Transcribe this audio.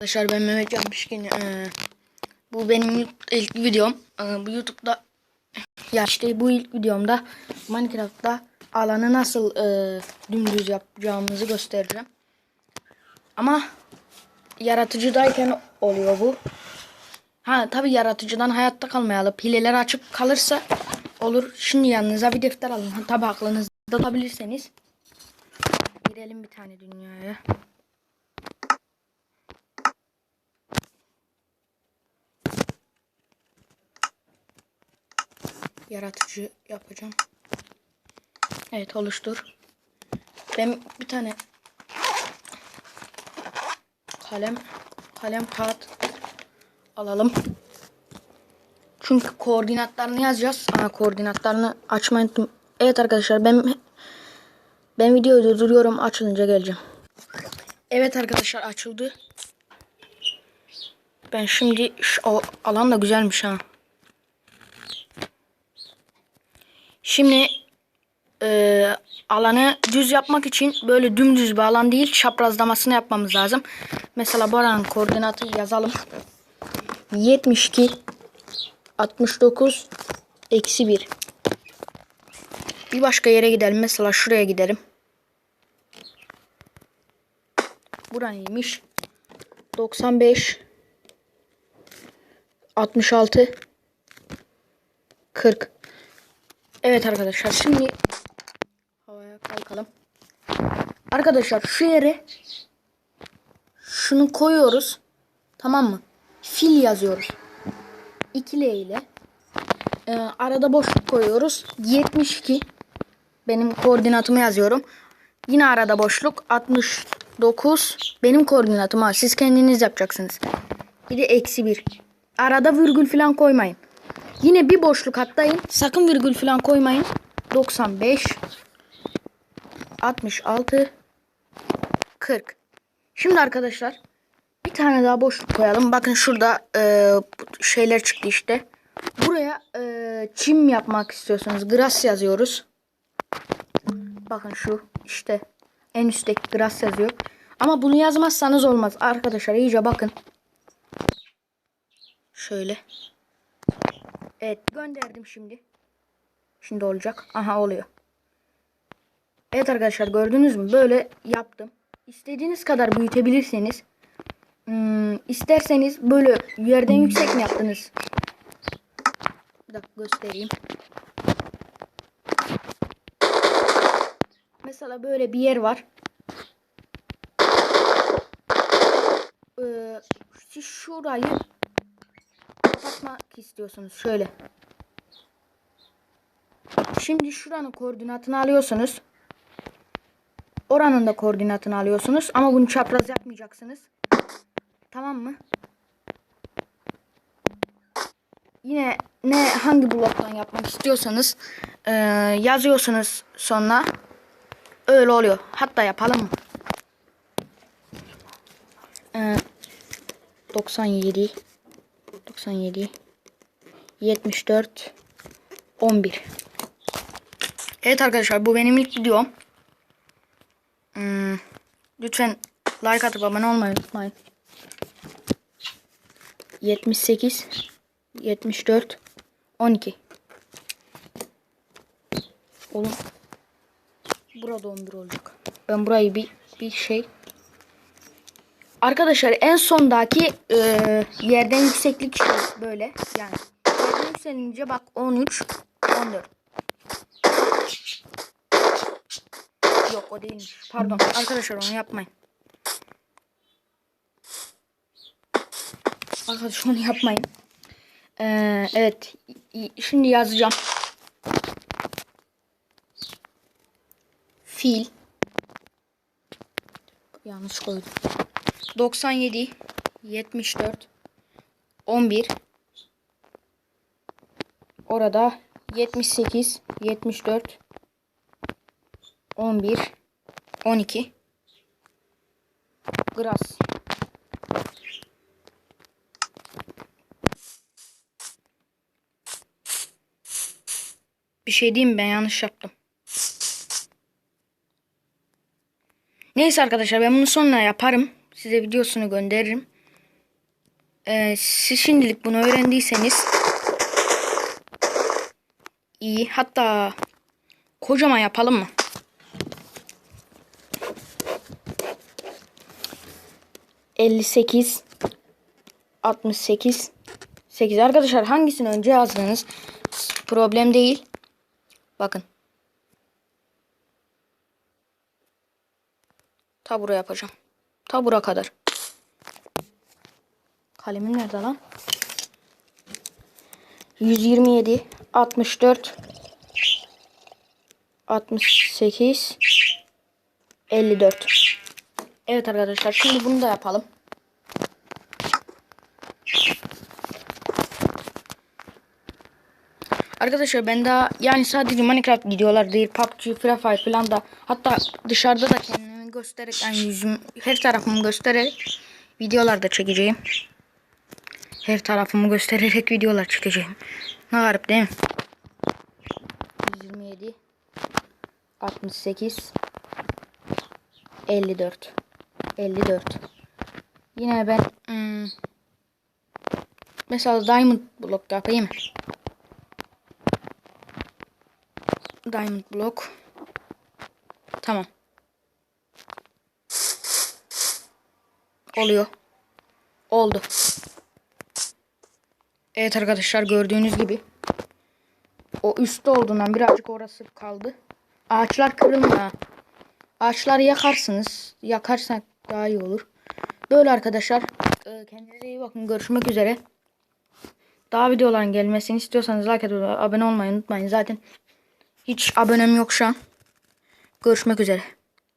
Arkadaşlar ben Mehmet Yapmışkin. Ee, bu benim ilk, videom. Ee, bu YouTube'da ya işte bu ilk videomda Minecraft'ta alanı nasıl e, dümdüz yapacağımızı göstereceğim. Ama yaratıcıdayken oluyor bu. Ha tabi yaratıcıdan hayatta kalmayalım. Hileler açık kalırsa olur. Şimdi yanınıza bir defter alın. Tabi aklınızda tutabilirseniz. Girelim bir tane dünyaya. Yaratıcı yapacağım. Evet oluştur. Ben bir tane kalem kalem kağıt alalım. Çünkü koordinatlarını yazacağız. Aa, koordinatlarını açmayı unuttum. Evet arkadaşlar ben ben videoyu durduruyorum. Açılınca geleceğim. Evet arkadaşlar açıldı. Ben şimdi o alan da güzelmiş ha. Şimdi e, alanı düz yapmak için böyle dümdüz bir alan değil çaprazlamasını yapmamız lazım. Mesela bu alanın koordinatı yazalım. 72 69 eksi 1 Bir başka yere gidelim. Mesela şuraya gidelim. Buranıymış. 95 66 40 Evet arkadaşlar şimdi havaya kalkalım. Arkadaşlar şu yere şunu koyuyoruz. Tamam mı? Fil yazıyoruz. İkili ile ee, arada boşluk koyuyoruz. 72 benim koordinatımı yazıyorum. Yine arada boşluk 69 benim koordinatım. Siz kendiniz yapacaksınız. Bir de eksi 1. Arada virgül falan koymayın. Yine bir boşluk atlayın. Sakın virgül falan koymayın. 95 66 40 Şimdi arkadaşlar bir tane daha boşluk koyalım. Bakın şurada e, şeyler çıktı işte. Buraya e, çim yapmak istiyorsanız grass yazıyoruz. Bakın şu işte en üstteki grass yazıyor. Ama bunu yazmazsanız olmaz. Arkadaşlar iyice bakın. Şöyle. Evet gönderdim şimdi. Şimdi olacak. Aha oluyor. Evet arkadaşlar gördünüz mü? Böyle yaptım. İstediğiniz kadar büyütebilirseniz. Hmm, isterseniz böyle yerden yüksek mi yaptınız? Bir dakika göstereyim. Mesela böyle bir yer var. Ee, şurayı kapatmak istiyorsunuz. Şöyle. Şimdi şuranın koordinatını alıyorsunuz. Oranın da koordinatını alıyorsunuz. Ama bunu çapraz yapmayacaksınız. Tamam mı? Yine ne hangi bloktan yapmak istiyorsanız e, yazıyorsunuz sonra öyle oluyor. Hatta yapalım mı? E, 97 97 74 11 Evet arkadaşlar bu benim ilk videom. Hmm, lütfen like atıp abone olmayı unutmayın. 78 74 12 Oğlum Burada 11 olacak. Ben burayı bir bir şey Arkadaşlar en sondaki e, yerden yükseklik şey böyle yani yükselince bak 13 14 Yok o değilmiş. Pardon arkadaşlar onu yapmayın. Arkadaşlar onu yapmayın. Ee, evet şimdi yazacağım. Fil yanlış koydum. 97 74 11 orada 78 74 11 12 Grass Bir şey diyeyim ben yanlış yaptım. Neyse arkadaşlar ben bunu sonra yaparım. Size videosunu gönderirim. Ee, siz şimdilik bunu öğrendiyseniz iyi. Hatta kocaman yapalım mı? Elli sekiz, altmış sekiz, sekiz. Arkadaşlar hangisini önce yazdınız? Problem değil. Bakın. Ta yapacağım. Ta kadar. Kalemim nerede lan? 127 64 68 54 Evet arkadaşlar şimdi bunu da yapalım. Arkadaşlar ben daha yani sadece Minecraft videolar değil PUBG, Free Fire falan da hatta dışarıda da kendimi göstererek yani yüzüm her tarafımı göstererek videolar da çekeceğim. Her tarafımı göstererek videolar çekeceğim. Ne garip değil mi? 127 68 54 54 Yine ben hmm, mesela diamond block yapayım. Diamond block. Tamam. Oluyor. Oldu. Evet arkadaşlar gördüğünüz gibi. O üstte olduğundan birazcık orası kaldı. Ağaçlar kırılmıyor. Ağaçları yakarsınız. Yakarsak daha iyi olur. Böyle arkadaşlar. Ee, Kendinize iyi bakın. Görüşmek üzere. Daha videoların gelmesini istiyorsanız like atıp abone olmayı unutmayın. Zaten hiç abonem yok şu an. Görüşmek üzere.